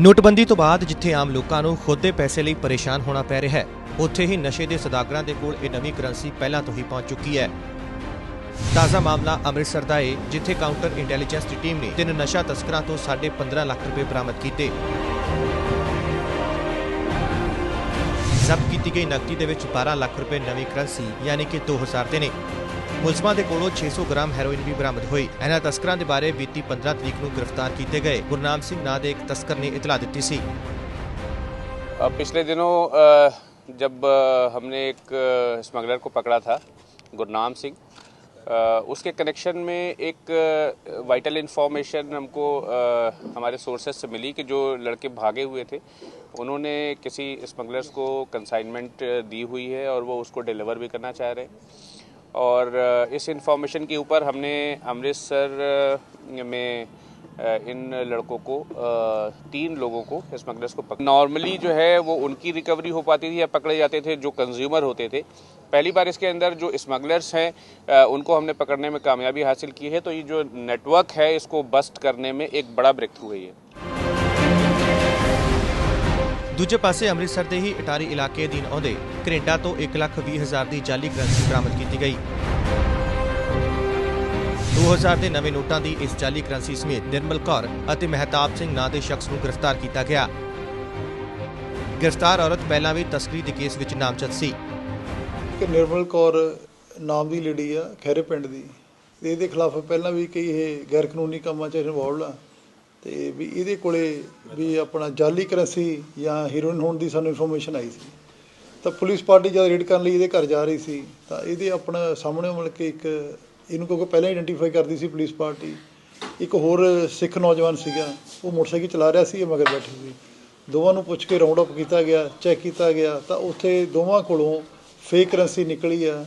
ਨੋਟਬੰਦੀ ਤੋਂ ਬਾਅਦ ਜਿੱਥੇ ਆਮ ਲੋਕਾਂ ਨੂੰ ਖੁਦ ਦੇ ਪੈਸੇ ਲਈ ਪਰੇਸ਼ਾਨ ਹੋਣਾ ਪੈ ਰਿਹਾ ਹੈ, ਉੱਥੇ ਹੀ ਨਸ਼ੇ ਦੇ ਸਦਾਗਰਾਂ ਦੇ ਕੋਲ ਇਹ ਨਵੀਂ ਕਰੰਸੀ ਪਹਿਲਾਂ ਤੋਂ ਹੀ ਪਹੁੰਚ ਚੁੱਕੀ ਹੈ। ਤਾਜ਼ਾ ਮਾਮਲਾ ਅੰਮ੍ਰਿਤਸਰ ਦਾ ਹੈ ਜਿੱਥੇ ਕਾਊਂਟਰ ਇੰਟੈਲੀਜੈਂਸ ਦੀ ਟੀਮ ਨੇ ਤਿੰਨ ਨਸ਼ਾ ਤਸਕਰਾਂ ਤੋਂ 15.5 ਲੱਖ ਰੁਪਏ ਬਰਾਮਦ ਕੀਤੇ। ਜ਼ਬਤ ਕੀਤੀ ਗਈ ਨਕਦੀ ਦੇ ਵਿੱਚ 12 ਲੱਖ ਰੁਪਏ ਨਵੀਂ ਕਰੰਸੀ, ਯਾਨੀ ਕਿ 2000 ਦੇ ਨੇ। ਮੁਲਜ਼ਮਾਂ ਦੇ ਕੋਲੋਂ 600 ਗ੍ਰਾਮ ਹੈਰੋਇਨ ਵੀ ਬਰਾਮਦ ਹੋਈ ਇਹਨਾਂ ਤਸਕਰਾਂ ਦੇ ਬਾਰੇ ਬੀਤੀ 15 ਤਰੀਕ ਨੂੰ ਗ੍ਰਿਫਤਾਰ ਕੀਤੇ ਗਏ ਗੁਰਨਾਮ ਸਿੰਘ ਨਾਂ ਦੇ ਇੱਕ ਤਸਕਰ ਨੇ ਇਤਲਾ ਦਿੱਤੀ ਸੀ अ, पिछले दिनों अ, जब अ, हमने एक स्मगलर को पकड़ा था गुरनाम सिंह अ, उसके कनेक्शन में एक वाइटल इन्फॉर्मेशन हमको अ, हमारे सोर्सेज से मिली कि जो लड़के भागे हुए थे उन्होंने किसी स्मगलर्स को कंसाइनमेंट दी हुई है और वो उसको डिलीवर भी करना चाह रहे हैं और इस इंफॉर्मेशन के ऊपर हमने अमृतसर में इन लड़कों को तीन लोगों को स्मगलर्स को पकड़ नॉर्मली जो है वो उनकी रिकवरी हो पाती थी या पकड़े जाते थे जो कंज्यूमर होते थे। पहली बार इसके अंदर जो स्मगलर्स हैं उनको हमने पकड़ने में कामयाबी हासिल की है। तो ये जो नेटवर्क है, इसको बस्ट करने में एक बड़ा ब्रेक थ्रू है। ਦੂਜੇ ਪਾਸੇ ਅੰਮ੍ਰਿਤਸਰ ਦੇ ਹੀ ਇਟਾਰੀ ਇਲਾਕੇ ਅਧੀਨ ਆਉਂਦੇ ਕੈਨੇਡਾ ਤੋਂ 1,20,000 ਦੀ ਜਾਲੀ ਕਰੰਸੀ ਬਰਾਮਦ ਕੀਤੀ ਗਈ। 2000 ਦੇ ਨਵੇਂ ਨੋਟਾਂ ਦੀ ਇਸ ਜਾਲੀ ਕਰੰਸੀ ਸਮੇਤ ਨਿਰਮਲ ਕੌਰ ਅਤੇ ਮਹਿਤਾਬ ਸਿੰਘ ਨਾਂ ਦੇ ਸ਼ਖਸ ਨੂੰ ਗ੍ਰਿਫਤਾਰ ਕੀਤਾ ਗਿਆ। ਗ੍ਰਿਫਤਾਰ ਔਰਤ ਪਹਿਲਾਂ ਵੀ ਤਸਕਰੀ ਦੇ ਕੇਸ ਵਿੱਚ ਨਾਮਜ਼ਦ ਸੀ। ਕਿ ਨਿਰਮਲ ਕੌਰ ਨਾਮ ਦੀ ਲੇਡੀ ਆ ਖੈਰੇ ਪਿੰਡ ਦੀ। ਇਹਦੇ ਖਿਲਾਫ ਪਹਿਲਾਂ ਵੀ ਕਈ ਇਹ ਗੈਰ ਕਾਨੂੰਨੀ ਕੰਮਾਂ 'ਚ ਇਨਵੋਲਡ ਆ। ਤੇ ਵੀ ਇਹਦੇ ਕੋਲੇ ਵੀ ਆਪਣਾ ਜਾਲੀ ਕਰੰਸੀ ਜਾਂ ਹੀਰੋਇਨ ਹੋਣ ਦੀ ਸਾਨੂੰ ਇਨਫੋਰਮੇਸ਼ਨ ਆਈ ਸੀ। ਤਾਂ ਪੁਲਿਸ ਪਾਰਟੀ ਜਦ ਰੇਡ ਕਰਨ ਲਈ ਇਹਦੇ ਘਰ ਜਾ ਰਹੀ ਸੀ, ਤਾਂ ਇਹਦੇ ਆਪਣਾ ਸਾਹਮਣੇ ਮਿਲ ਕੇ ਇੱਕ ਇਹਨੂੰ ਕਿਉਂਕਿ ਪਹਿਲਾਂ ਆਈਡੈਂਟੀਫਾਈ ਕਰਦੀ ਸੀ ਪੁਲਿਸ ਪਾਰਟੀ, ਇੱਕ ਹੋਰ ਸਿੱਖ ਨੌਜਵਾਨ ਸੀਗਾ, ਉਹ ਮੋਟਰਸਾਈਕਲ ਚਲਾ ਰਿਹਾ ਸੀ, ਇਹ ਮਗਰ ਬੈਠੀ ਸੀ। ਦੋਵਾਂ ਨੂੰ ਪੁੱਛ ਕੇ ਰਾਉਂਡ ਅਪ ਕੀਤਾ ਗਿਆ ਚੈੱਕ ਕੀਤਾ ਗਿਆ, ਤਾਂ ਉੱਥੇ ਦੋਵਾਂ ਕੋਲੋਂ ਫੇਕ ਕਰੰਸੀ ਨਿਕਲੀ ਆ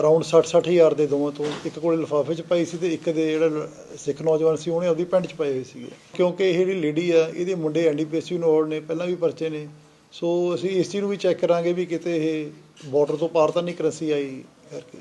ਅਰਾਊਂਡ 60 ਹਜ਼ਾਰ ਦੇ ਦੋਵਾਂ ਤੋਂ ਇੱਕ ਕੋਲੇ ਲਿਫਾਫੇ 'ਚ ਪਾਈ ਸੀ ਤੇ ਇੱਕ ਦੇ ਜਿਹੜਾ ਸਿੱਖ ਨੌਜਵਾਨ ਸੀ ਉਹਨੇ ਆਪਦੀ ਪੈਂਟ 'ਚ ਪਾਏ ਹੋਏ ਸੀਗੇ। ਕਿਉਂਕਿ ਇਹ ਜਿਹੜੀ ਲੇਡੀ ਆ, ਇਹਦੇ ਮੁੰਡੇ ਐਨਡੀਪੀਐਸਸੀ ਨੋਡ ਨੇ, ਪਹਿਲਾਂ ਵੀ ਪਰਚੇ ਨੇ। ਸੋ ਅਸੀਂ ਇਸ ਚੀਜ਼ ਨੂੰ ਵੀ ਚੈੱਕ ਕਰਾਂਗੇ ਵੀ ਕਿਤੇ ਇਹ ਬਾਰਡਰ ਤੋਂ ਪਾਰ ਤਾਂ ਨਹੀਂ ਕਰੰਸੀ ਆਈ ਕਰਕੇ।